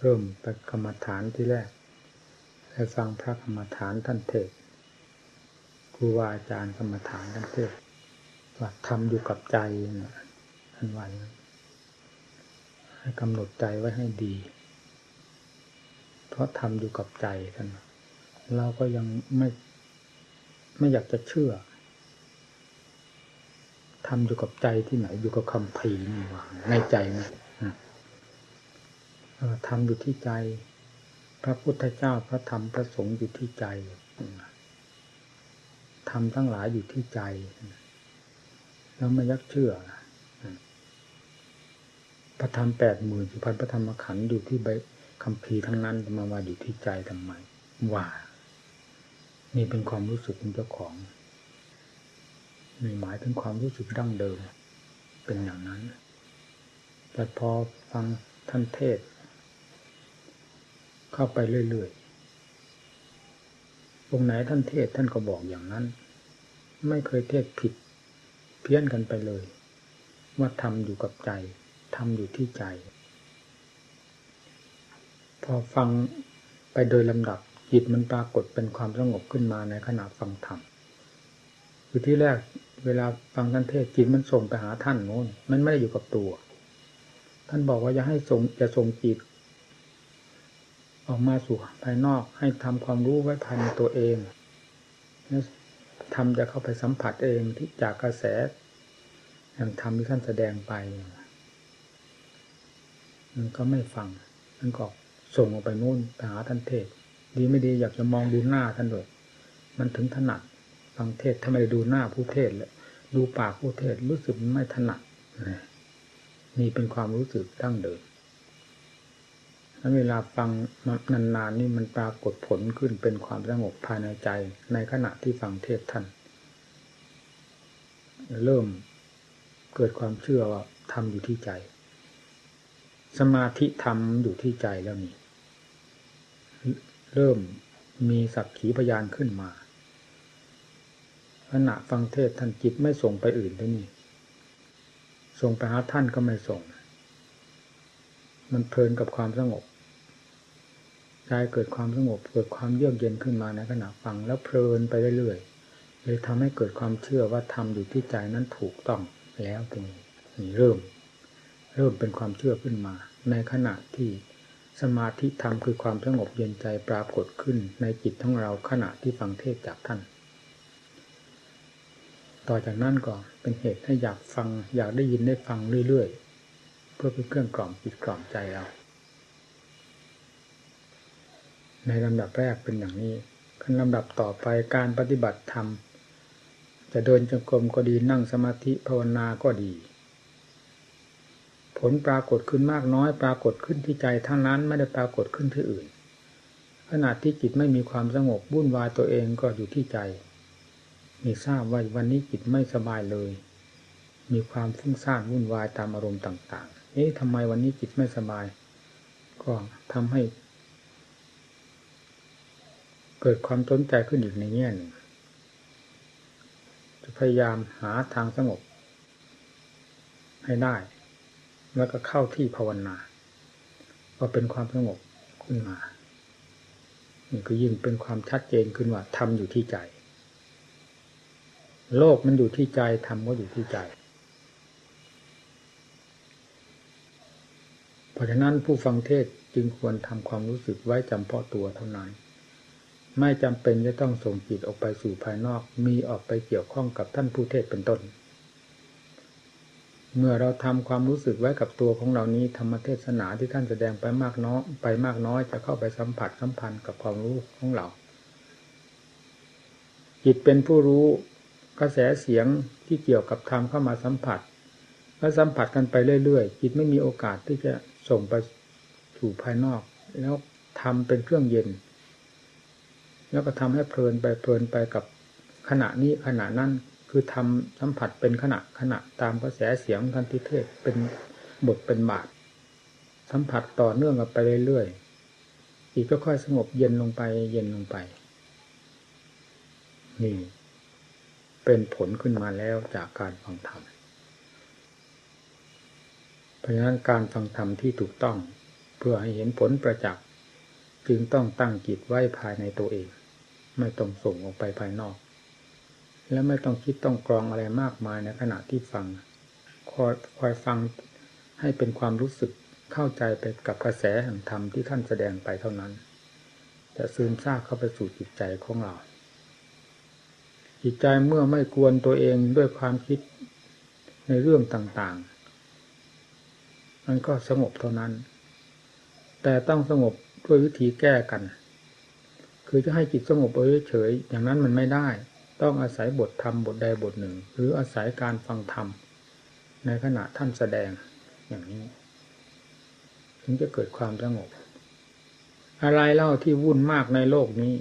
เริ่มไปกรรมฐานที่แรกได้ฟังพระกรรมฐานท่านเทศครูบาอาจารย์กรรมฐานท่านเทศว่าทำอยู่กับใจท่านวันให้กำหนดใจไว้ให้ดี เพราะทำอยู่กับใจท่านเราก็ยังไม่ไม่อยากจะเชื่อทำอยู่กับใจที่ไหนอยู่กับคำพีร์นี่หว่าในใจนะ ทำอยู่ที่ใจ พระพุทธเจ้าพระธรรมพระสงฆ์อยู่ที่ใจทำทั้งหลายอยู่ที่ใจแล้วไม่ยักเชื่อพระธรรมแปดหมื่นสุพันพระธรรมขันธ์อยู่ที่ใบคำพีทั้งนั้นมาว่าอยู่ที่ใจทำไมว่านี่เป็นความรู้สึกของเจ้าของมีหมายถึงความรู้สึกดั้งเดิม เป็นอย่างนั้น แต่พอฟังท่านเทศ เข้าไปเรื่อยๆองค์ไหนท่านเทศท่านก็บอกอย่างนั้น ไม่เคยเทศผิด เพี้ยนกันไปเลย ว่าทำอยู่กับใจทำอยู่ที่ใจ พอฟังไปโดยลำดับจิตมันปรากฏเป็นความสงบขึ้นมาในขณะฟังธรรมคือที่แรกเวลาฟังท่านเทศจิตมันส่งไปหาท่านโน้น มันไม่ได้อยู่กับตัว ท่านบอกว่าอย่าให้ส่งจะส่งจิต ออกมาสู่ภายนอกให้ทำความรู้ไว้ภายในตัวเองแล้วทำจะเข้าไปสัมผัสเองที่จากกระแสแห่งธรรมที่ท่านแสดงไป มันก็ไม่ฟังมันก็ส่งออกไปนู่นไปหาท่านเทศ ดีไม่ดีอยากจะมองดูหน้าท่านด้วยมันถึงถนัดฟังเทศทำไมดูหน้าผู้เทศเลยดูปากผู้เทศรู้สึกไม่ถนัดนี่เป็นความรู้สึกดั้งเดิม แล้วเวลาฟังนานๆนี่มันปรากฏผลขึ้นเป็นความสงบภายในใจ ในขณะที่ฟังเทศท่าน เริ่มเกิดความเชื่อว่าทำอยู่ที่ใจ สมาธิธรรมอยู่ที่ใจแล้วนี่เริ่มมีสักขีพยานขึ้นมาขณะฟังเทศท่านจิตไม่ส่งไปอื่นด้วยนี่ส่งไปหาท่านก็ไม่ส่ง มันเพลินกับความสงบ ใจเกิดความสงบเกิดความเยือกเย็นขึ้นมาในขณะฟังแล้วเพลินไปเรื่อยๆเลยทำให้เกิดความเชื่อว่าทำอยู่ที่ใจนั้นถูกต้องแล้วตรงนี้เริ่ม เริ่มเป็นความเชื่อขึ้นมา ในขณะที่สมาธิธรรมคือความสงบเย็นใจปรากฏขึ้นในจิตของเราขณะที่ฟังเทศจากท่าน ต่อจากนั้นก็เป็นเหตุให้อยากฟังอยากได้ยินได้ฟังเรื่อยๆ เพื่อเป็นเครื่องกล่อมจิตกล่อมใจเรา ในลำดับแรกเป็นอย่างนี้ขั้นลำดับต่อไปการปฏิบัติธรรม จะเดินจงกรมก็ดีนั่งสมาธิภาวนาก็ดี ผลปรากฏขึ้นมากน้อยปรากฏขึ้นที่ใจทั้งนั้นไม่ได้ปรากฏขึ้นที่อื่น ขณะที่จิตไม่มีความสงบวุ่นวายตัวเองก็อยู่ที่ใจ มีทราบว่าวันนี้จิตไม่สบายเลย มีความฟุ้งซ่านวุ่นวายตามอารมณ์ต่าง ๆ เอ๊ะทำไมวันนี้จิตไม่สบาย ก็ทำให้ เกิดความสนใจขึ้นอีกในแง่หนึ่งจะพยายามหาทางสงบให้ได้ แล้วก็เข้าที่ภาวนาก็เป็นความสงบขึ้นมานี่ก็ยิ่งเป็นความชัดเจนขึ้นว่าทำอยู่ที่ใจ โลกมันอยู่ที่ใจธรรมก็อยู่ที่ใจ เพราะฉะนั้นผู้ฟังเทศจึงควรทำความรู้สึกไว้จำเพาะตัวเท่านั้น ไม่จำเป็นจะต้องส่งจิตออกไปสู่ภายนอก มีออกไปเกี่ยวข้องกับท่านผู้เทศเป็นต้น เมื่อเราทำความรู้สึกไว้กับตัวของเรานี้ธรรมเทศนาที่ท่านแสดงไปมากน้อยไปมากน้อยจะเข้าไปสัมผัสสัมพันธ์กับความรู้ของเรา จิตเป็นผู้รู้กระแสเสียงที่เกี่ยวกับธรรมเข้ามาสัมผัสแล้วสัมผัสกันไปเรื่อยๆจิตไม่มีโอกาสที่จะส่งไปสู่ภายนอก แล้วทำเป็นเครื่องเย็น แล้วก็ทำให้เพลินไปเพลินไปกับขณะนี้ขณะนั้นคือทำสัมผัสเป็นขณะขณะตามกระแสเสียงทันทิเทศเป็นบทเป็นบาท สัมผัสต่อเนื่องกันไปเรื่อยๆอีกก็ค่อยสงบเย็นลงไป เย็นลงไป นี่ เป็นผลขึ้นมาแล้วจากการฟังธรรมเพราะฉะนั้นการฟังธรรมที่ถูกต้อง เพื่อให้เห็นผลประจักษ์จึงต้องตั้งจิตไว้ภายในตัวเอง ไม่ต้องส่งออกไปภายนอก และไม่ต้องคิดต้องกรองอะไรมากมายในขณะที่ฟัง คอยคอยฟังให้เป็นความรู้สึกเข้าใจไปกับกระแสแห่งธรรมที่ท่านแสดงไปเท่านั้น จะซึมซาบเข้าไปสู่จิตใจของเรา จิตใจเมื่อไม่กวนตัวเองด้วยความคิดในเรื่องต่างๆ มันก็สงบเท่านั้น แต่ต้องสงบด้วยวิธีแก้กัน คือจะให้จิตสงบเฉยๆอย่างนั้นมันไม่ได้ ต้องอาศัยบทธรรมบทใดบทหนึ่ง หรืออาศัยการฟังธรรมในขณะท่านแสดงอย่างนี้ ถึงจะเกิดความสงบ อะไรเล่าที่วุ่นมากในโลกนี้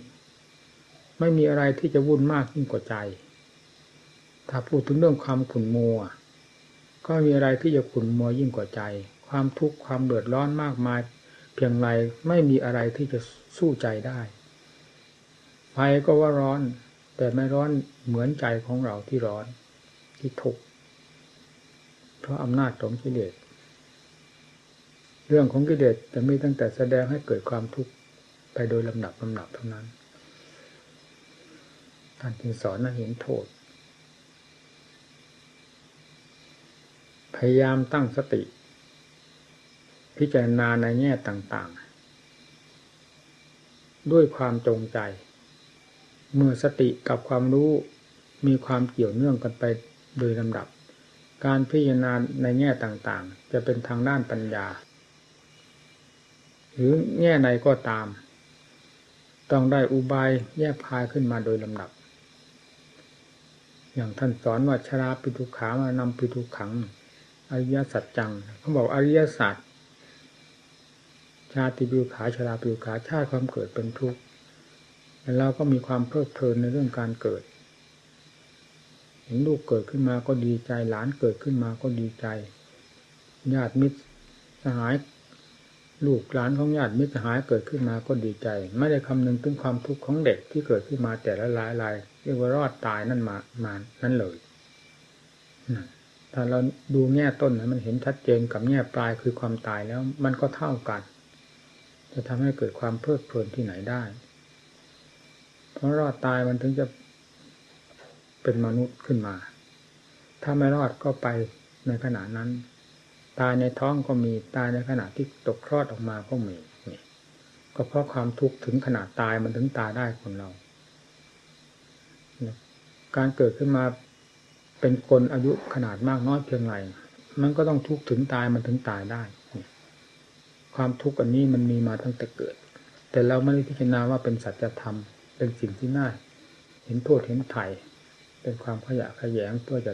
ไม่มีอะไรที่จะวุ่นมากยิ่งกว่าใจ ถ้าพูดถึงเรื่องความขุ่นมัว ก็มีอะไรที่จะขุ่นมัวยิ่งกว่าใจ ความทุกข์ความเดือดร้อนมากมาย เพียงไรไม่มีอะไรที่จะสู้ใจได้ ฟก็ว่าร้อน แต่ไม่ร้อนเหมือนใจของเราที่ร้อนที่ทุกข์เพราะอำนาจของกิเลสเรื่องของกิเลสจะมีตั้งแต่แสดงให้เกิดความทุกข์ไปโดยลำดับลำดับเท่านั้นท่านจึงสอนให้เห็นโทษ พยายามตั้งสติ พิจารณาในแง่ต่างๆ ด้วยความจงใจ เมื่อสติกับความรู้มีความเกี่ยวเนื่องกันไปโดยลำดับ การพิจารณาในแง่ต่างๆ จะเป็นทางด้านปัญญา หรือแง่ใดก็ตาม ต้องได้อุบายแยกพายขึ้นมาโดยลำดับ อย่างท่านสอนว่าชราปิทุขามานำปิทุขัง อริยสัจจังเขาบอกอริยสัจชาติปิทุขาชราปิทุขาชาติความเกิดเป็นทุกข์ เราก็มีความเพลิดเพลินในเรื่องการเกิดเห็นลูกเกิดขึ้นมาก็ดีใจ หลานเกิดขึ้นมาก็ดีใจ ญาติมิตรสหายลูกหลานของญาติมิตรสหายเกิดขึ้นมาก็ดีใจ ไม่ได้คำนึงถึงความทุกข์ของเด็กที่เกิดขึ้นมาแต่ละรายรายเรียกว่ารอดตายนั่นมามานั่นเลยถ้าเราดูแง่ต้นนะมันเห็นชัดเจนกับแง่ปลายคือความตายแล้ว มันก็เท่ากัน จะทำให้เกิดความเพลิดเพลินที่ไหนได้ เพราะรอดตายมันถึงจะเป็นมนุษย์ขึ้นมา ถ้าไม่รอดก็ไปในขณะนั้น ตายในท้องก็มีตายในขณะที่ตกคลอดออกมาก็มีนี่ก็เพราะความทุกข์ถึงขนาดตายมันถึงตายได้คนเรา การเกิดขึ้นมาเป็นคนอายุขนาดมากน้อยเพียงไรมันก็ต้องทุกข์ถึงตายมันถึงตายได้ ความทุกข์อันนี้มันมีมาตั้งแต่เกิด แต่เราไม่ได้พิจารณาว่าเป็นสัจธรรม เป็นสิ่งที่น่าเห็นโทษเห็นไถ่เป็นความขยะขยงเพื่อจะ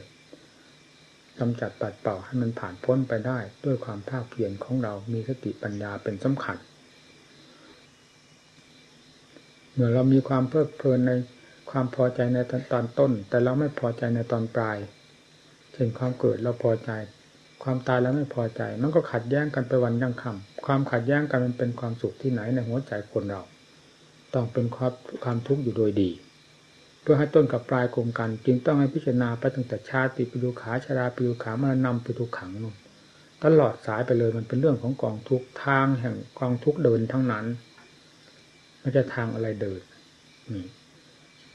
กำจัดปัดเป่าให้มันผ่านพ้นไปได้ ด้วยความภาคเพียรของเรามีสติปัญญาเป็นสำคัญ เมื่อเรามีความเพลิดเพลินในความพอใจในตอนต้น แต่เราไม่พอใจในตอนปลายเช่นความเกิดเราพอใจ ความตายแล้วไม่พอใจ มันก็ขัดแย้งกันไปวันยังคำความขัดแย้งกันมันเป็นความสุขที่ไหนในหัวใจคนเรา ต้องเป็นความความทุกข์อยู่โดยดี เพื่อให้ต้นกับปลายกลมกัน จึงต้องให้พิจารณาไปตั้งแต่ชาติปิดูขาชาราปิดูขามานำปิดูขังนู่นตลอดสายไปเลยมันเป็นเรื่องของกองทุกทางแห่งกองทุกเดินทั้งนั้นไม่ใช่ทางอะไรเดินนี่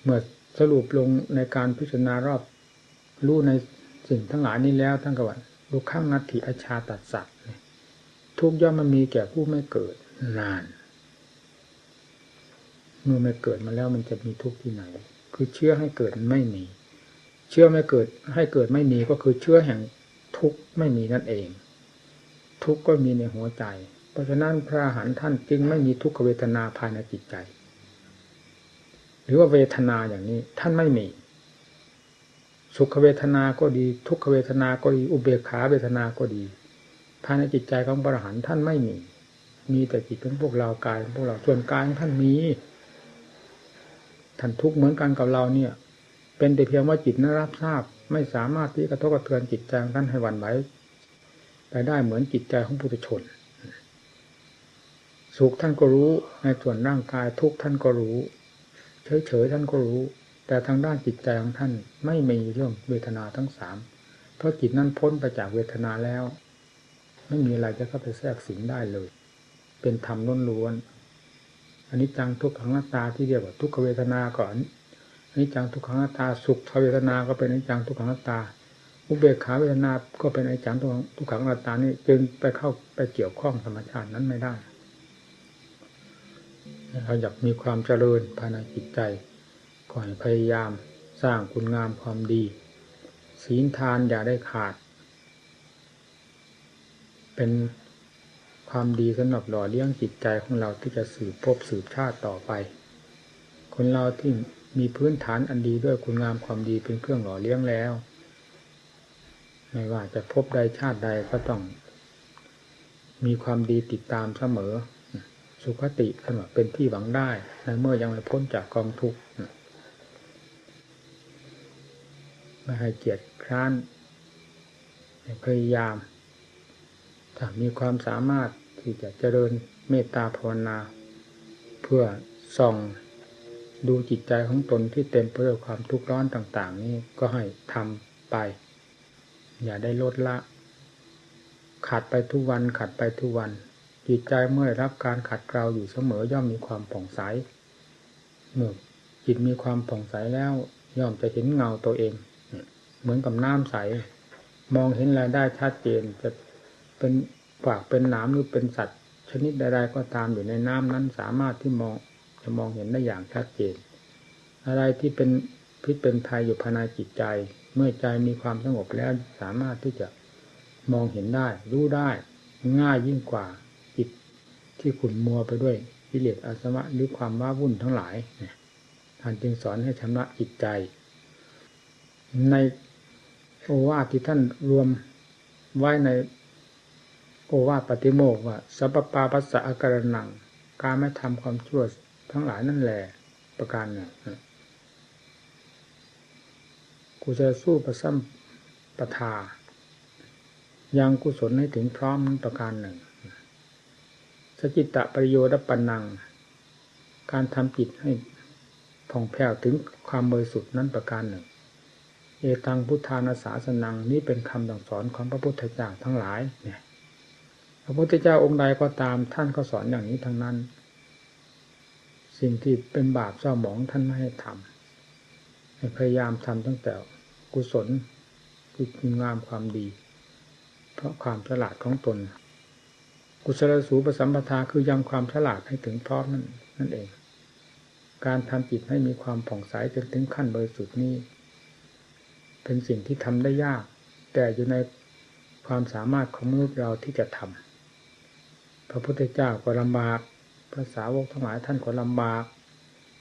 เมื่อสรุปลงในการพิจารณารอบรู้ในสิ่งทั้งหลายนี้แล้วทั้งกวันลูกข้างนัตถิอชาตัดสัตว์ทุกย่อมมันมีแก่ผู้ไม่เกิดนาน เมื่อไม่เกิดมาแล้วมันจะมีทุกข์ที่ไหน คือเชื่อให้เกิดไม่มี เชื่อไม่เกิดให้เกิดไม่มีก็คือเชื่อแห่งทุกข์ไม่มีนั่นเอง ทุกข์ก็มีในหัวใจ เพราะฉะนั้นพระหันท่านจึงไม่มีทุกขเวทนาภายในจิตใจ หรือว่าเวทนาอย่างนี้ท่านไม่มี สุขเวทนาก็ดี ทุกขเวทนาก็ดีอุเบกขาเวทนาก็ดีภายในจิตใจของพระหันท่านไม่มี มีแต่จิตของพวกเรากายของพวกเราส่วนกายของท่านมี ท่านทุกข์เหมือนกันกับเราเนี่ย เป็นแต่เพียงว่าจิตนั้นรับทราบ ไม่สามารถที่กระทบกระเทือนจิตใจของท่านให้หวั่นไหวไปได้เหมือนจิตใจของผู้ชน สุขท่านก็รู้ในส่วนร่างกายทุกท่านก็รู้ เฉยๆท่านก็รู้ แต่ทางด้านจิตใจของท่านไม่มีเรื่องเวทนาทั้งสามเพราะจิตนั้นพ้นไปจากเวทนาแล้ว ไม่มีอะไรจะเข้าไปแทรกสิงได้เลย เป็นธรรมล้วน อันนี้จังทุกขังหน้าตาที่เรียกว่าทุกขเวทนาก่อนอันนี้จังทุกขังหน้าตาสุขเวทนาก็เป็นอนิจจังทุกขังหน้าตาอุเบกขาเวทนาก็เป็นอนิจจังทุกขังหน้าตานี่จึงไปเข้าไปเกี่ยวข้องธรรมชาตินั้นไม่ได้เราอยากมีความเจริญภายในจิตใจก็ให้พยายามสร้างคุณงามความดี ศีลทานอย่าได้ขาด เป็น ความดีสำหรับหล่อเลี้ยงจิตใจของเราที่จะสืบพบสืบชาติต่อไป คนเราที่มีพื้นฐานอันดีด้วยคุณงามความดีเป็นเครื่องหล่อเลี้ยงแล้ว ไม่ว่าจะพบใดชาติใดก็ต้อง มีความดีติดตามเสมอ สุขติเสมอเป็นที่หวังได้ในเมื่อยังไม่พ้นจากกองทุกข์ไม่ให้เกียจคร้านพยายามถ้ามีความสามารถ ที่จะเจริญเมตตาภาวนา เพื่อส่องดูจิตใจของตนที่เต็มไปด้วยความทุกข์ร้อนต่าง ๆ นี้ก็ให้ทำไป อย่าได้ลดละ ขัดไปทุกวันขัดไปทุกวัน จิตใจเมื่อรับการขัดเกลาอยู่เสมอย่อมมีความผ่องใสเมื่อจิตมีความผ่องใสแล้วย่อมจะเห็นเงาตัวเอง เหมือนกับน้ำใส มองเห็นอะไรได้ชัดเจนจะเป็น ฝากเป็นหนามหรือเป็นสัตว์ ชนิดใดๆก็ตามอยู่ในน้ำนั้นสามารถที่มองจะมองเห็นได้อย่างชัดเจน อะไรที่เป็นพิษเป็นภัยอยู่ภายในจิตใจ เมื่อใจมีความสงบแล้วสามารถที่จะมองเห็นได้ รู้ได้ ง่ายยิ่งกว่าจิตที่ขุ่นมัวไปด้วยกิเลสอาสวะหรือความว้าวุ่นทั้งหลายท่านจึงสอนให้ชำระจิตใจ ในโอวาทที่ท่านรวมไว้ใน โอวาปฏิโมกว่าสัพปาปัสสะอาการนัง การไม่ทำความชั่วทั้งหลายนั่นแหละประการหนึ่งกูจะสู้ประซ้ำประทา ยังกุศลให้ถึงพร้อมประการหนึ่ง สจิตตะประโยชน์ปันนัง การทำจิตให้ผ่องแผ้วถึงความบริสุทธิ์นั้นประการหนึ่ง เอตังพุทธานาสาสนังนี้เป็นคำสั่งสอนของพระพุทธเจ้าทั้งหลายเนี่ย ระพุทธเจ้าองค์ใดก็ตามท่านก็สอนอย่างนี้ทั้งนั้น สิ่งที่เป็นบาปเศร้าหมองท่านไม่ให้ทำให้พยายามทำตั้งแต่กุศลคือคุณงามความดี เพราะความฉลาดของตน กุศลสูปสัมปทาคือยังความฉลาดให้ถึงพร้อมนั่นนั่นเอง การทำจิตให้มีความผ่องใสจนถึงขั้นบริสุทธิ์นี้ เป็นสิ่งที่ทำได้ยาก แต่อยู่ในความสามารถของมนุษย์เราที่จะทำ พระพุทธเจ้าก็ลำบากภาษาวกทั้งหลายท่านก็ลำบาก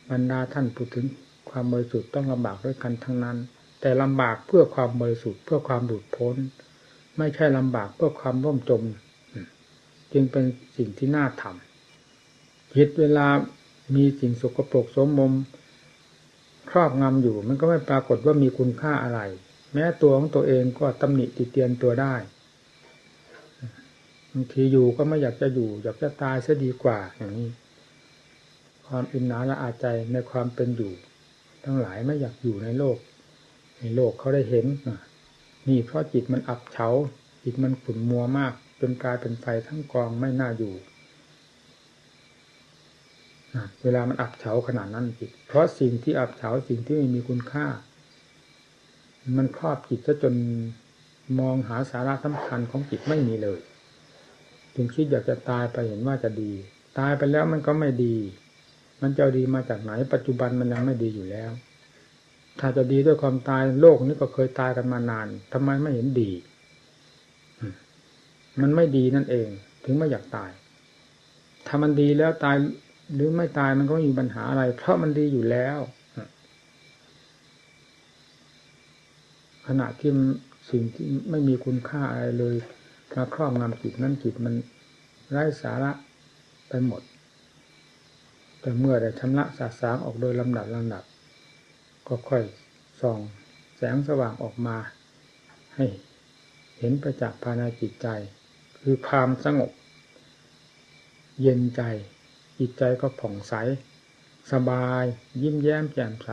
บรรดาท่านพูดถึงความบริสุทธิ์ต้องลำบากด้วยกันทั้งนั้น แต่ลำบากเพื่อความบริสุทธิ์เพื่อความหลุดพ้น ไม่ใช่ลำบากเพื่อความร่มจม จึงเป็นสิ่งที่น่าทำจิตเวลามีสิ่งสกปรกสมมมครอบงำอยู่ มันก็ไม่ปรากฏว่ามีคุณค่าอะไร แม้ตัวของตัวเองก็ตำหนิติเตียนตัวได้ บางทีอยู่ก็ไม่อยากจะอยู่ อยากจะตายซะดีกว่าอย่างนี้ ความอินหนาละอาใจในความเป็นอยู่ ทั้งหลายไม่อยากอยู่ในโลก ในโลกเขาได้เห็นนี่เพราะจิตมันอับเฉาจิตมันขุ่นมัวมากจนกลายเป็นไฟทั้งกองไม่น่าอยู่เวลามันอับเฉาขนาดนั้นจิต เพราะสิ่งที่อับเฉาสิ่งที่ไม่มีคุณค่า มันครอบจิตซะจนมองหาสาระสำคัญของจิตไม่มีเลย จึงคิดอยากจะตายไปเห็นว่าจะดี ตายไปแล้วมันก็ไม่ดี มันจะดีมาจากไหน ปัจจุบันมันยังไม่ดีอยู่แล้ว ถ้าจะดีด้วยความตายโลกนี้ก็เคยตายกันมานานทำไมไม่เห็นดี มันไม่ดีนั่นเอง ถึงไม่อยากตาย ถ้ามันดีแล้วตายหรือไม่ตายมันก็ไม่มีปัญหาอะไร เพราะมันดีอยู่แล้วขณะที่สิ่งที่ไม่มีคุณค่าอะไรเลย มาครอบงำจิตนั้นจิตมันไร้สาระไปหมด แต่เมื่อได้ชำระสาสางออกโดยลำดับลำดับ ก็ค่อยส่องแสงสว่างออกมา ให้เห็นประจักษ์ภายในจิตใจ คือความสงบ เย็นใจ จิตใจก็ผ่องใส สบาย ยิ้มแย้มแจ่มใส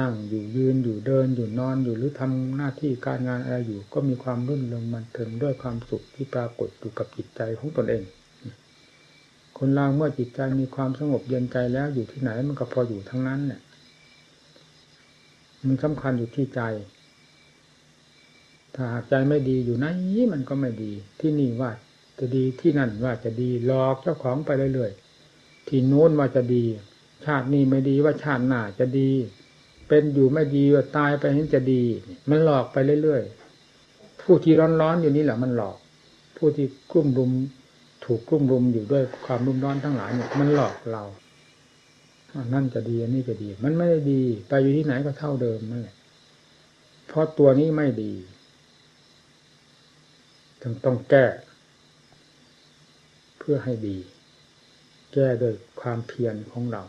นั่งอยู่ยืนอยู่เดินอยู่นอนอยู่หรือทำหน้าที่การงานอะไรอยู่ ก็มีความรื่นเริงมันเทิงด้วยความสุขที่ปรากฏอยู่กับจิตใจของตนเอง คนเราเมื่อจิตใจมีความสงบเย็นใจแล้วอยู่ที่ไหนมันก็พออยู่ทั้งนั้นเนี่ยมันสำคัญอยู่ที่ใจ ถ้าหากใจไม่ดีอยู่ไหนมันก็ไม่ดี ที่นี่ว่าจะดีที่นั่นว่าจะดีหลอกเจ้าของไปเรื่อยๆที่โน้นว่าจะดี ชาตินี้ไม่ดีว่าชาติหน้าจะดี เป็นอยู่ไม่ดีว่าตายไปเห็นจะดี มันหลอกไปเรื่อยๆผู้ที่ร้อนๆอยู่นี่แหละมันหลอก ผู้ที่กลุ่มรุมถูกกลุ่มรุมอยู่ด้วยความรุ่มร้อนทั้งหลายเนี่ยมันหลอกเรานั่นจะดีอันนี้จะดี มันไม่ได้ดี ไปอยู่ที่ไหนก็เท่าเดิมนั่นแหละเพราะตัวนี้ไม่ดีจึงต้องแก้ เพื่อให้ดี แก้โดยความเพียรของเรา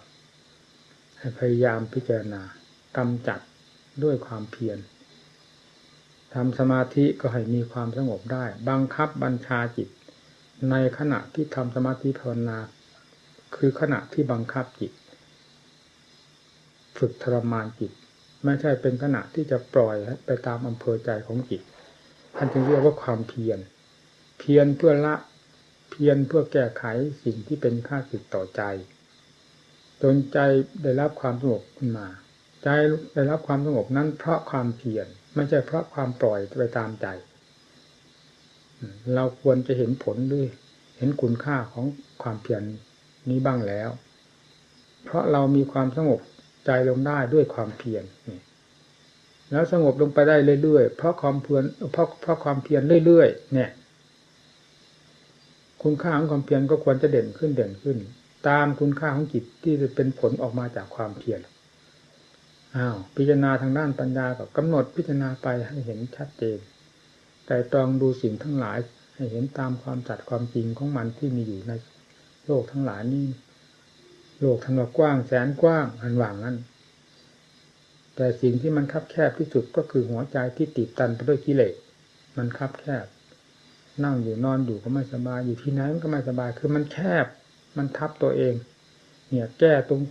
ให้พยายามพิจารณา กำจัดด้วยความเพียรทำสมาธิก็ให้มีความสงบได้ บังคับบัญชาจิต ในขณะที่ทำสมาธิภาวนา คือขณะที่บังคับจิต ฝึกทรมานจิต ไม่ใช่เป็นขณะที่จะปล่อยไปตามอำเภอใจของจิตท่านจึงเรียกว่าความเพียร เพียรเพื่อละ เพียรเพื่อแก้ไขสิ่งที่เป็นค่าสึกต่อใจ จนใจได้รับความสงบขึ้นมา ใจได้รับความสงบนั้น เพราะความเพียรไม่ใช่เพราะความปล่อยไปตามใจ เราควรจะเห็นผลด้วย เห็นคุณค่าของความเพียรนี้บ้างแล้ว เพราะเรามีความสงบใจลงได้ด้วยความเพียรแล้วสงบลงไปได้เรื่อยๆเพราะความเพียรเพราะเพราะความเพียรเรื่อยๆเนี่ย คุณค่าของความเพียรก็ควรจะเด่นขึ้นเด่นขึ้น ตามคุณค่าของจิตที่จะเป็นผลออกมาจากความเพียร อ้าวพิจารณาทางด้านปัญญากับกำหนดพิจารณาไปให้เห็นชัดเจนแต่ตรองดูสิ่งทั้งหลายให้เห็นตามความจัดความจริงของมันที่มีอยู่ในโลกทั้งหลายนี้โลกทั้งกว้างแสนกว้างอันว่างนั้น แต่สิ่งที่มันคับแคบที่สุดก็คือหัวใจที่ติดตันไปด้วยกิเลสมันคับแคบ นั่งอยู่นอนอยู่ก็ไม่สบายอยู่ที่ไหนนก็ไม่สบายคือมันแคบ มันทับตัวเอง เนี่ยแก้ตรง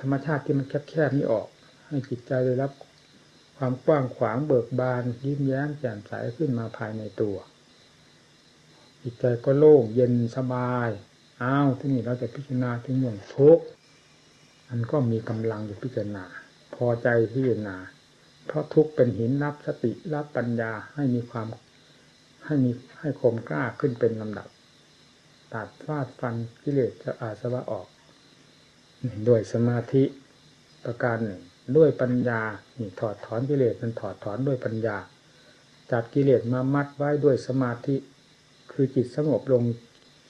ธรรมชาติที่มันแคบแคบนี้ออก ให้จิตใจได้รับความกว้างขวางเบิกบาน ยิ้มแย้มแจ่มใสขึ้นมาภายในตัว จิตใจก็โล่งเย็นสบาย อ้าวที่นี่เราจะพิจารณาถึงเรื่องทุกข์มันก็มีกำลังอยู่พิจารณา พอใจพิจารณา เพราะทุกข์เป็นหินรับสติรับปัญญาให้มีความให้มีให้คมกล้าขึ้นเป็นลำดับ ตัดฟาดฟันกิเลสจะอาสวะออกด้วยสมาธิประการหนึ่ง ด้วยปัญญานี่ถอดถอนกิเลสมันถอดถอนด้วยปัญญา จับกิเลสมามัดไว้ด้วยสมาธิ คือจิตสงบลง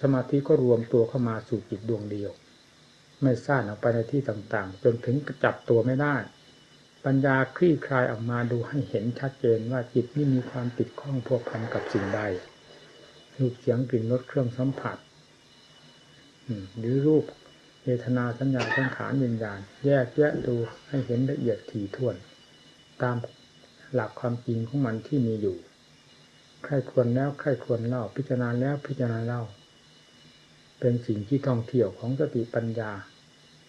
สมาธิก็รวมตัวเข้ามาสู่จิตดวงเดียว ไม่ซ่านออกไปในที่ต่างๆ จนถึงจับตัวไม่ได้ ปัญญาคลี่คลายออกมาดูให้เห็นชัดเจนว่าจิตนี่มีความติดข้องพัวพันกับสิ่งใดรูปเสียงกลิ่นรสเครื่องสัมผัสหรือรูป เวทนาสัญญาสังขารวิญญาณแยกแยะดูให้เห็นละเอียดถี่ถ้วน ตามหลักความจริงของมันที่มีอยู่ใครควรแล้วใครควรเล่าพิจารณาแล้วพิจารณาเล่า เป็นสิ่งที่ท่องเที่ยวของสติปัญญา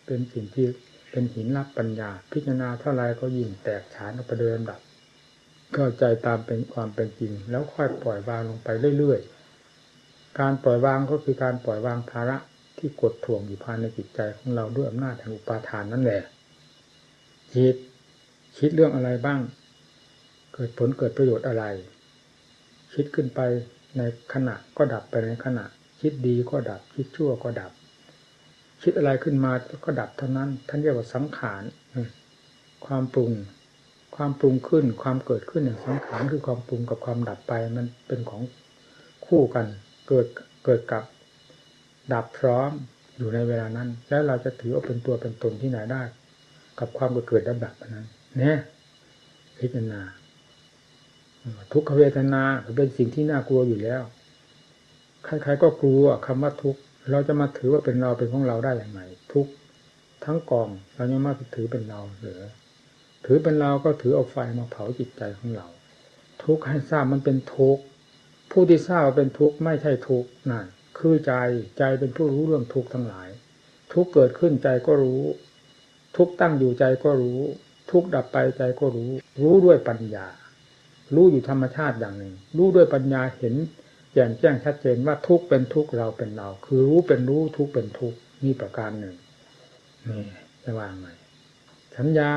เป็นสิ่งที่เป็นหินรับปัญญา พิจารณาเท่าไรก็ยิ่งแตกฉานออกไปเดินดับเข้าใจตามเป็นความเป็นจริง แล้วค่อยปล่อยวางลงไปเรื่อยๆ การปล่อยวางก็คือการปล่อยวางภาระ ที่กดถ่วงอยู่ภายในจิตใจของเราด้วยอำนาจแห่งอุปาทานนั่นแหละคิดคิดเรื่องอะไรบ้าง เกิดผลเกิดประโยชน์อะไร คิดขึ้นไปในขณะก็ดับไปในขณะ คิดดีก็ดับ คิดชั่วก็ดับ คิดอะไรขึ้นมาก็ดับเท่านั้น ท่านเรียกว่าสังขารความปรุง ความปรุงขึ้น ความเกิดขึ้นอย่างสังขารคือความปรุงกับความดับไปมันเป็นของคู่กัน เกิดเกิดกับ ดับพร้อมอยู่ในเวลานั้น แล้วเราจะถือว่าเป็นตัวเป็นตนที่ไหนได้ กับความเกิดดับดับนั้น เนี่ยพิจารณาทุกขเวทนาเป็นสิ่งที่น่ากลัวอยู่แล้วใครๆก็กลัวคำว่าทุกเราจะมาถือว่าเป็นเราเป็นของเราได้อย่างไรทุกทั้งกองเรายังมาถือเป็นเราหรือถือเป็นเราก็ถือเอาไฟมาเผาจิตใจของเรา ทุกให้ทราบมันเป็นทุกผู้ที่ทราบว่าเป็นทุกไม่ใช่ทุกนั่น คือใจใจเป็นผู้รู้เรื่องทุกข์ทั้งหลาย ทุกเกิดขึ้นใจก็รู้ ทุกตั้งอยู่ใจก็รู้ ทุกดับไปใจก็รู้ รู้ด้วยปัญญา รู้อยู่ธรรมชาติอย่างหนึ่ง รู้ด้วยปัญญาเห็นแจ่มแจ้งชัดเจนว่าทุกเป็นทุกเราเป็นเรา คือรู้เป็นรู้ทุกเป็นทุกนี่ประการหนึ่งนี่จะวางไงสัญญา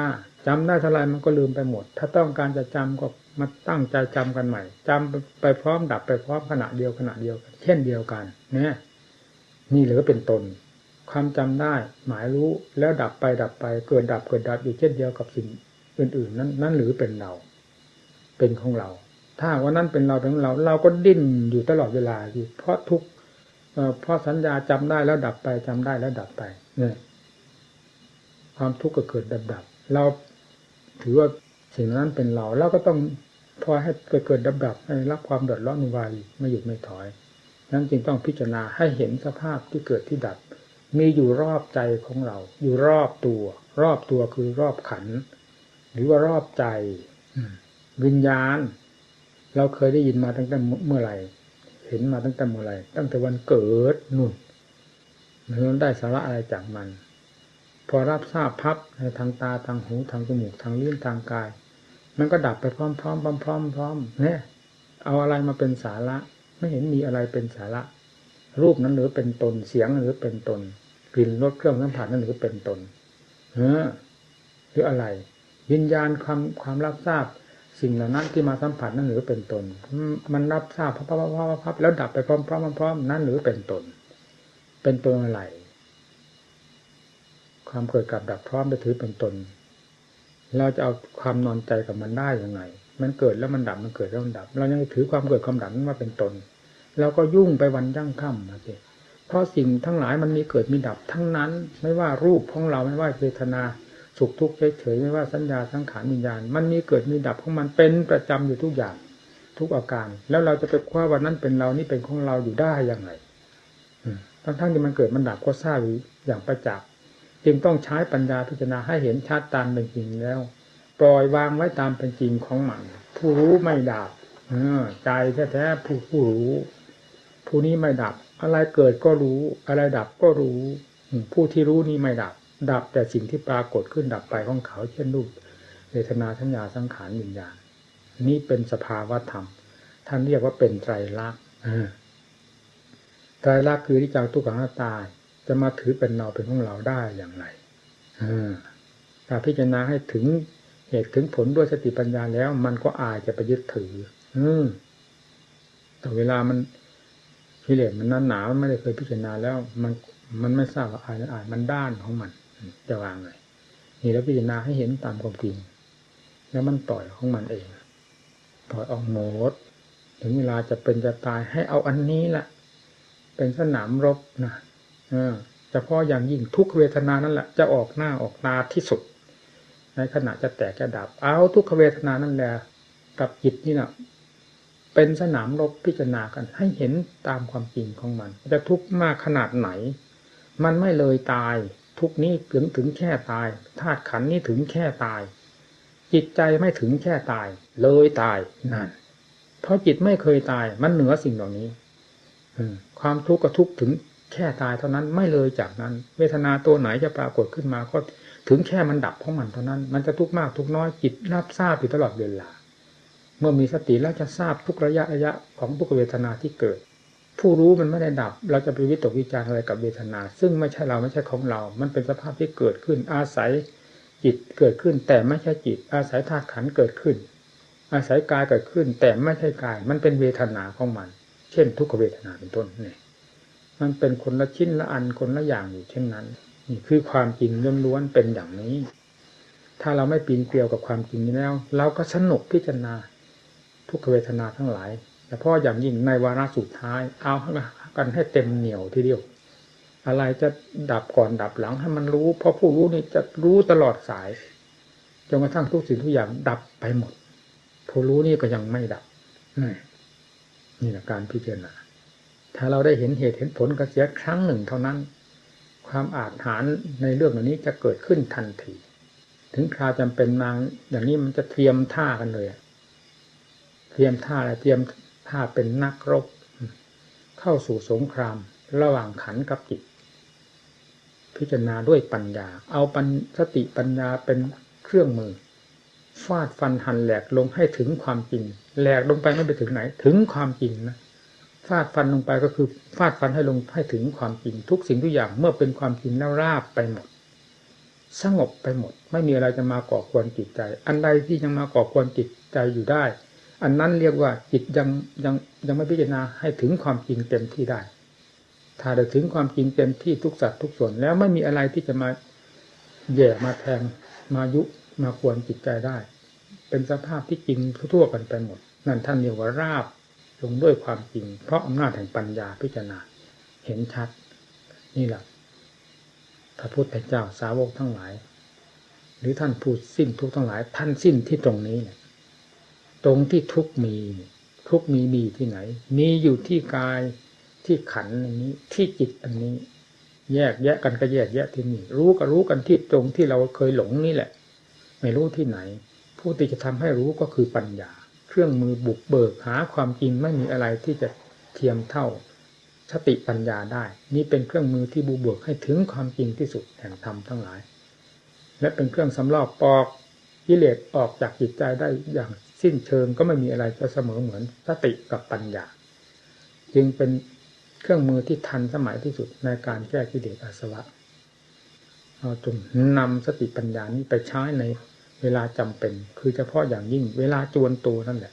จำได้เท่าไรมันก็ลืมไปหมด ถ้าต้องการจะจำก็ มาตั้งใจจำกันใหม่จำไปพร้อมดับไปพร้อมขณะเดียวขณะเดียวกันเช่นเดียวกันเนี่ยนี่หลือเป็นตน ความจำได้ หมายรู้แล้วดับไปดับไป เกิดดับเกิดดับอยู่เช่นเดียวกับสิ่งอื่น ๆ นั้นนั่นหรือเป็นเรา เป็นของเรา ถ้าว่านั้นเป็นเราเป็นของเรา เราก็ดิ้นอยู่ตลอดเวลาที่เพราะทุกเพราะสัญญาจำได้แล้วดับไปจำได้แล้วดับไปเนี่ยความทุกข์ก็เกิดดับดับเราถือว่าสิ่งนั้นเป็นเราเราก็ต้อง พอให้เกิดเกิดดับดับให้รับความเดือดร้อนวุ่นวายไม่หยุดไม่ถอยนั้นจึงต้องพิจารณาให้เห็นสภาพที่เกิดที่ดับ มีอยู่รอบใจของเรา อยู่รอบตัว รอบตัวคือรอบขัน หรือว่ารอบใจวิญญาณ เราเคยได้ยินมาตั้งแต่เมื่อไหร่ เห็นมาตั้งแต่เมื่อไหร่ ตั้งแต่วันเกิดนุ่นเนื้อได้สาระอะไรจากมัน พอรับทราบพับในทางตาทางหูทางจมูกทางลิ้นทางกาย มันก็ดับไปพร้อมๆพร้อมๆพร้อมๆเนี่ยเอาอะไรมาเป็นสาระ ไม่เห็นมีอะไรเป็นสาระ รูปนั้นหรือเป็นตนเสียงหรือเป็นตน กลิ่นรสเครื่องสัมผัสนั้นหรือเป็นตนเออหรืออะไร วิญญาณความความรับทราบ สิ่งเหล่านั้นที่มาสัมผัสนั้นหรือเป็นตน มันรับทราบพับพับพับพับแล้วดับไปพร้อมๆพร้อมพร้อมนั่นหรือเป็นตน เป็นตัวอะไร ความเกิดกับดับพร้อมจะถือเป็นตน เราจะเอาความนอนใจกับมันได้ยังไง มันเกิดแล้วมันดับมันเกิดแล้วมันดับ เรายังถือความเกิดความดับนั้นว่าเป็นตนเราก็ยุ่งไปวันยั่งค่ำนะสิเพราะสิ่งทั้งหลายมันมีเกิดมีดับทั้งนั้น ไม่ว่ารูปของเราไม่ว่าเวทนาสุขทุกข์เฉยๆไม่ว่าสัญญาสังขารวิญญาณ มันมีเกิดมีดับของมันเป็นประจำอยู่ทุกอย่างทุกอาการ แล้วเราจะไปคว้าวันนั้นเป็นเรานี่เป็นของเราอยู่ได้ยังไงทั้งๆที่มันเกิดมันดับก็ทราบอย่างประจักษ์ จึงต้องใช้ปัญญาพิจารณาให้เห็นชัดตามเป็นจริงแล้ว ปล่อยวางไว้ตามเป็นจริงของมันผู้รู้ไม่ดับใจแท้ๆผู้ผู้รู้ ผู้นี้ไม่ดับ อะไรเกิดก็รู้ อะไรดับก็รู้ ผู้ที่รู้นี้ไม่ดับ ดับแต่สิ่งที่ปรากฏขึ้นดับไปของเขา เช่นรูปเวทนาสัญญาสังขารวิญญาณนี่เป็นสภาวะธรรม ท่านเรียกว่าเป็นไตรลักษณ์ไตรลักษณ์คือที่จังทุกขังตาย จะมาถือเป็นเราเป็นของเราได้อย่างไรถ้าพิจารณาให้ถึงเหตุถึงผลด้วยสติปัญญาแล้ว มันก็อายจะไปยึดถือ อืแต่เวลามันกิเลสมันนั้นหนามันไม่ได้เคยพิจารณาแล้ว มันมันไม่ทราบว่าอายอายมันด้านของมันจะวางไงนี่แล้วพิจารณาให้เห็นตามความจริง แล้วมันปล่อยของมันเองปล่อยออกหมดถึงเวลาจะเป็นจะตายให้เอาอันนี้แหละเป็นสนามรบนะ เออเฉพาะอย่างยิ่งทุกเวทนานั่นแหละจะออกหน้าออกตาที่สุด ในขณะจะแตกจะดับ เอาทุกเวทนานั่นแหละกับจิตนี่นะเป็นสนามรบพิจารณากัน ให้เห็นตามความจริงของมัน จะทุกข์มากขนาดไหน มันไม่เลยตาย ทุกนี้ถึงถึงแค่ตายธาตุขันนี้ถึงแค่ตาย จิตใจไม่ถึงแค่ตาย เลยตายนั่นเพราะจิตไม่เคยตายมันเหนือสิ่งเหล่านี้ความทุกข์ก็ทุกข์ถึง แค่ตายเท่านั้นไม่เลยจากนั้น เวทนาตัวไหนจะปรากฏขึ้นมาก็ถึงแค่มันดับของมันเท่านั้น มันจะทุกข์มากทุกน้อยจิตรับทราบอยู่ตลอดเวลา เมื่อมีสติแล้วจะทราบทุกระยะระยะของทุกเวทนาที่เกิด ผู้รู้มันไม่ได้ดับ เราจะไปวิตกวิจารอะไรกับเวทนา ซึ่งไม่ใช่เราไม่ใช่ของเรา มันเป็นสภาพที่เกิดขึ้น อาศัยจิตเกิดขึ้น แต่ไม่ใช่จิต อาศัยธาตุขันเกิดขึ้น อาศัยกายเกิดขึ้น แต่ไม่ใช่กาย มันเป็นเวทนาของมัน เช่น ทุกขเวทนาเป็นต้นนี่ มันเป็นคนละชิ้นละอันคนละอย่างอยู่เช่นนั้น นี่คือความจริงล้วนๆเป็นอย่างนี้ ถ้าเราไม่ปีนเกลียวกับความจริงนี้แล้ว เราก็สนุกพิจารณาทุกขเวทนาทั้งหลายแต่พ่ออย่างยิ่งในวาระสุดท้าย เอากันให้เต็มเหนียวทีเดียว อะไรจะดับก่อนดับหลังให้มันรู้ เพราะผู้รู้นี่จะรู้ตลอดสายจนกระทั่งทุกสิ่งทุกอย่างดับไปหมดผู้รู้นี่ก็ยังไม่ดับนี่แหละการพิจารณา ถ้าเราได้เห็นเหตุเห็นผลกระเสียครั้งหนึ่งเท่านั้น ความอาจฐานในเรื่องเหล่านี้จะเกิดขึ้นทันที ถึงคราวจำเป็นนางอย่างนี้มันจะเตรียมท่ากันเลย เตรียมท่าอะไรเตรียมท่าเป็นนักรบ เข้าสู่สงคราม ระหว่างขันกับจิต พิจารณาด้วยปัญญา เอาปัญสติปัญญาเป็นเครื่องมือฟาดฟันหันแหลกลงให้ถึงความจริง แหลกลงไปไม่ไปถึงไหน ถึงความจริงนะ ฟาดฟันลงไปก็คือฟาดฟันให้ลงให้ถึงความจริง ทุกสิ่งทุกอย่างเมื่อเป็นความจริงแล้วราบไปหมด สงบไปหมด ไม่มีอะไรจะมาก่อควรจิตใจ อันใดที่ยังมาก่อควรจิตใจอยู่ได้ อันนั้นเรียกว่าจิตยังยังยังไม่พิจารณาให้ถึงความจริงเต็มที่ได้ ถ้าได้ถึงความจริงเต็มที่ทุกสัตว์ทุกส่วนแล้วไม่มีอะไรที่จะมาแย่มาแทงมายุมาควรจิตใจได้ เป็นสภาพที่จริงทั่วกันไปหมด นั่นท่านเรียกว่าราบ ลงด้วยความจริง เพราะอำนาจแห่งปัญญาพิจารณาเห็นชัด นี่แหละพระพุทธเจ้าสาวกทั้งหลาย หรือท่านพูดสิ้นทุกข์ทั้งหลาย ท่านสิ้นที่ตรงนี้เนี่ยตรงที่ทุกมีทุกมีมีที่ไหน มีอยู่ที่กายที่ขันอันนี้ที่จิตอันนี้ แยกแยะกันก็แยกแยะที่นี่รู้ก็รู้กันที่ตรงที่เราเคยหลงนี่แหละ ไม่รู้ที่ไหน ผู้ที่จะทำให้รู้ก็คือปัญญา เครื่องมือบุกเบิกหาความจริงไม่มีอะไรที่จะเทียมเท่าสติปัญญาได้ นี่เป็นเครื่องมือที่บุกเบิกให้ถึงความจริงที่สุดแห่งธรรมทั้งหลาย และเป็นเครื่องสำรอกปอกกิเลสออกจากจิตใจได้อย่างสิ้นเชิงก็ไม่มีอะไรจะเสมอเหมือนสติกับปัญญา จึงเป็นเครื่องมือที่ทันสมัยที่สุดในการแก้กิเลสอาสวะ เราจงนำสติปัญญานี้ไปใช้ใน เวลาจำเป็น คือเฉพาะอย่างยิ่ง เวลาจวนตัวนั่นแหละ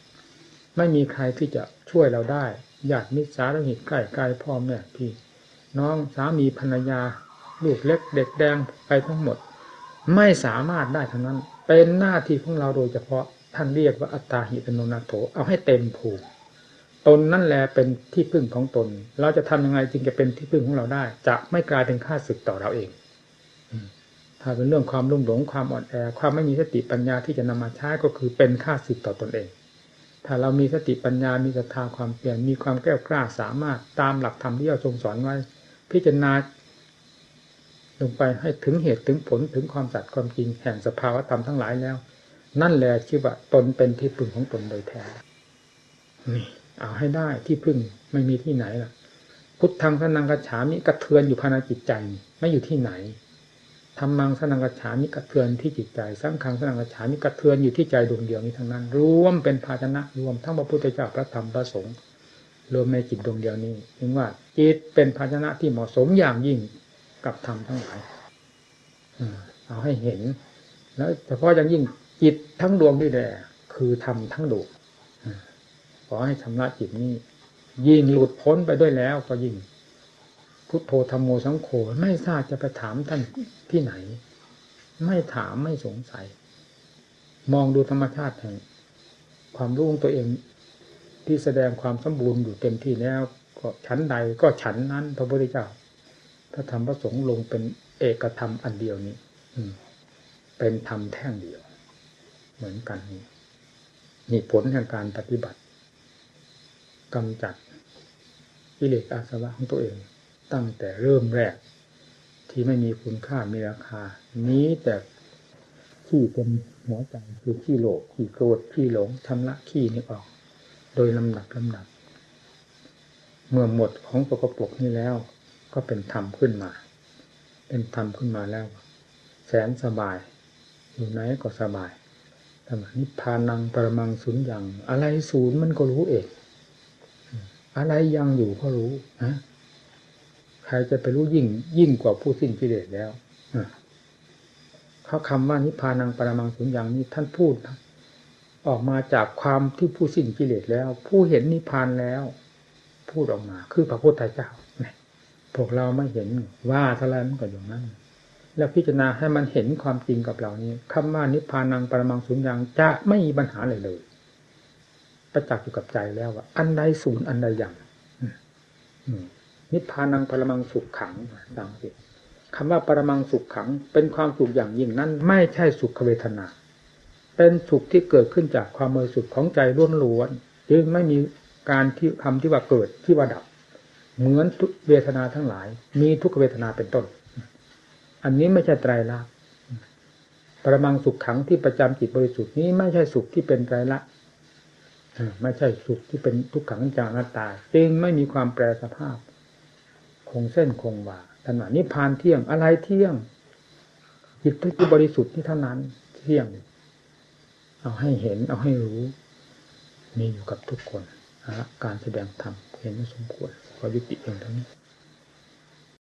ไม่มีใครที่จะช่วยเราได้ญาติมิตรสารหิตใกล้ไกลพ่อแม่พี่ น้องสามีภรรยา ลูกเล็ก เด็กแดงไปทั้งหมด ไม่สามารถได้ทั้งนั้น เป็นหน้าที่ของเราโดยเฉพาะท่านเรียกว่าอัตตาหิตโนนาโถเอาให้เต็มภูมิตนนั่นแหละเป็นที่พึ่งของตน เราจะทำยังไงจึงจะเป็นที่พึ่งของเราได้ จะไม่กลายเป็นข้าศึกต่อเราเอง ถ้าเป็นเรื่องความลุ่มหลงความอ่อนแอ ความไม่มีสติปัญญาที่จะนำมาใช้ก็คือเป็นข้าศึกต่อตนเอง ถ้าเรามีสติปัญญา มีศรัทธาความเปลี่ยน มีความแก้วกล้าสามารถตามหลักธรรมที่เราทรงสอนไว้ พิจารณาลงไปให้ถึงเหตุถึงผลถึงความสัตย์ความจริงแห่งสภาวะธรรมทั้งหลายแล้ว นั่นแหละชื่อว่าตนเป็นที่พึ่งของตนโดยแท้นี่เอาให้ได้ที่พึ่งไม่มีที่ไหนล่ะ พุทธังสนังกัจฉามิกระเทือนอยู่ภายในจิตใจ ไม่อยู่ที่ไหน ธรรมังสนังกัจฉามิกระเทือนที่จิตใจ สังฆังสนังกัจฉามิกระเทือนอยู่ที่ใจดวงเดียวนี้ทั้งนั้น รวมเป็นภาชนะรวมทั้งพระพุทธเจ้าพระธรรมพระสงฆ์รวมในจิตดวงเดียวนี้ถึงว่าจิตเป็นภาชนะที่เหมาะสมอย่างยิ่งกับธรรมทั้งหลายเอาให้เห็น แล้วเฉพาะอย่างยิ่งจิตทั้งดวงนี่แหละคือธรรมทั้งดวงขอให้ชำระจิตนี้ยิ่งหลุดพ้นไปด้วยแล้วก็ยิ่ง พุทโธธรรมโมสังโฆไม่ทราบจะไปถามท่านที่ไหน ไม่ถามไม่สงสัย มองดูธรรมชาติแห่งความรู้ของตัวเองที่แสดงความสมบูรณ์อยู่เต็มที่แล้ว ก็ชั้นใดก็ฉันนั้น พระพุทธเจ้าพระธรรมพระสงฆ์ลงเป็นเอกธรรมอันเดียวนี้ อืเป็นธรรมแท่งเดียว เหมือนกันนี่นี่ผลแห่งการปฏิบัติกำจัดกิเลสอาสวะของตัวเอง ตั้งแต่เริ่มแรก ที่ไม่มีคุณค่ามีราคา นี้แต่ขี้เป็นหัวใจคือขี้โลภขี้โกรธขี้หลงชำระขี้นี้ออก โดยลำดับลำดับ เมื่อหมดของปกปกนี้แล้ว ก็เป็นธรรมขึ้นมา เป็นธรรมขึ้นมาแล้ว แสนสบาย อยู่ไหนก็สบายธรรมนิพพานังปรมังสุญญ์อย่าง อะไรศูนย์มันก็รู้เองอะไรยังอยู่ก็รู้นะ ใครจะไปรู้ยิ่งยิ่งกว่าผู้สิ้นกิเลสแล้วเขาคำว่านิพพานังปรมังสุญญ์นี้ท่านพูดออกมาจากความที่ผู้สิ้นกิเลสแล้ว ผู้เห็นนิพพานแล้ว พูดออกมา คือพระพุทธเจ้าพวกเราไม่เห็นว่าเท่าไรมันก็อย่างนั้นแล้วพิจารณาให้มันเห็นความจริงกับเรานี้คำว่านิพพานังปรมังสุญญ์จะไม่มีปัญหาเลยเลย ประจักษ์อยู่กับใจแล้วว่าอันใดศูนย์อันใดอย่าง นิพพานังปรมังสุขขังดังสิคำว่าปรมังสุขขังเป็นความสุขอย่างยิ่งนั้น ไม่ใช่สุขเวทนา เป็นสุขที่เกิดขึ้นจากความบริสุทธิ์ของใจล้วนล้วนจึงไม่มีการที่คำที่ว่าเกิดที่ว่าดับ เหมือนทุกเวทนาทั้งหลาย มีทุกเวทนาเป็นต้น อันนี้ไม่ใช่ไตรลักษณ์ปรมังสุขขังที่ประจำจิตบริสุทธิ์นี้ไม่ใช่สุขที่เป็นไตรลักษณ์ไม่ใช่สุขที่เป็นทุกขังจานาตาจึงไม่มีความแปรสภาพ คงเส้นคงวาท่านว่านิพพานเที่ยงอะไรเที่ยงจิตที่บริสุทธิ์ที่เท่านั้นเที่ยง เอาให้เห็น เอาให้รู้ มีอยู่กับทุกคนเอาละการแสดงธรรมเห็นสมควรขอยุติเพียงเท่านี้